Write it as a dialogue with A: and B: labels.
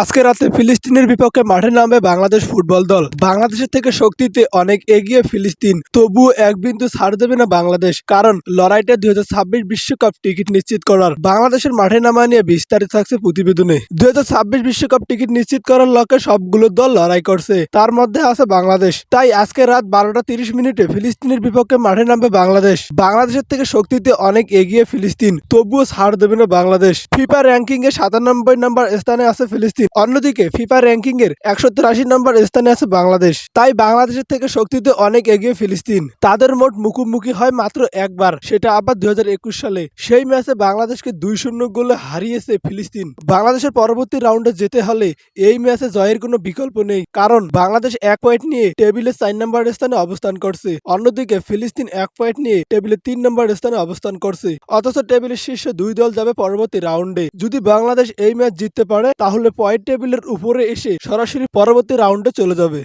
A: আজকে রাতে ফিলিস্তিনের বিপক্ষে মাঠে নামবে বাংলাদেশ ফুটবল দল। বাংলাদেশের থেকে শক্তিতে অনেক এগিয়ে ফিলিস্তিন। তবুও এক বিন্দু ছাড় দেবে না বাংলাদেশ, কারণ লড়াইটা দুই হাজার বিশ্বকাপ টিকিট নিশ্চিত করার। বাংলাদেশের মাঠে নামা নিয়ে বিস্তারিত থাকছে প্রতিবেদনে। দুই হাজার বিশ্বকাপ টিকিট নিশ্চিত করার লক্ষ্যে সবগুলো দল লড়াই করছে। তার মধ্যে আছে বাংলাদেশ। তাই আজকে রাত বারোটা তিরিশ মিনিটে ফিলিস্তিনের বিপক্ষে মাঠে নামবে বাংলাদেশ। বাংলাদেশের থেকে শক্তিতে অনেক এগিয়ে ফিলিস্তিন, তবুও ছাড় দেবে না বাংলাদেশ। ফিফা র্যাঙ্কিং এ সাতানব্বই নম্বর স্থানে আছে ফিলিস্তিন। অন্যদিকে ফিফা র্যাঙ্কিং এর একশো তিরাশি নম্বর স্থানে আছে বাংলাদেশ। তাই বাংলাদেশের থেকে শক্তিতে অনেক এগিয়ে ফিলিস্তিন। তাদের মোট মুখোমুখি হয় মাত্র একবার, সেটা আবার দুই সালে। সেই ম্যাচে বাংলাদেশকে দুই শূন্য গোলে হারিয়েছে ফিলিস্তিন। বাংলাদেশের পরবর্তী রাউন্ডে যেতে হলে এই ম্যাচে জয়ের কোনো বিকল্প নেই, কারণ বাংলাদেশ এক পয়েন্ট নিয়ে টেবিলে চার নম্বর স্থানে অবস্থান করছে। অন্যদিকে, ফিলিস্তিন এক পয়েন্ট নিয়ে টেবিলে তিন নম্বর স্থানে অবস্থান করছে। অথচ টেবিলের শীর্ষে দুই দল যাবে পরবর্তী রাউন্ডে। যদি বাংলাদেশ এই ম্যাচ জিততে পারে, তাহলে পয়েন্ট টেবিলের উপরে এসে সরাসরি পরবর্তী রাউন্ডে চলে যাবে।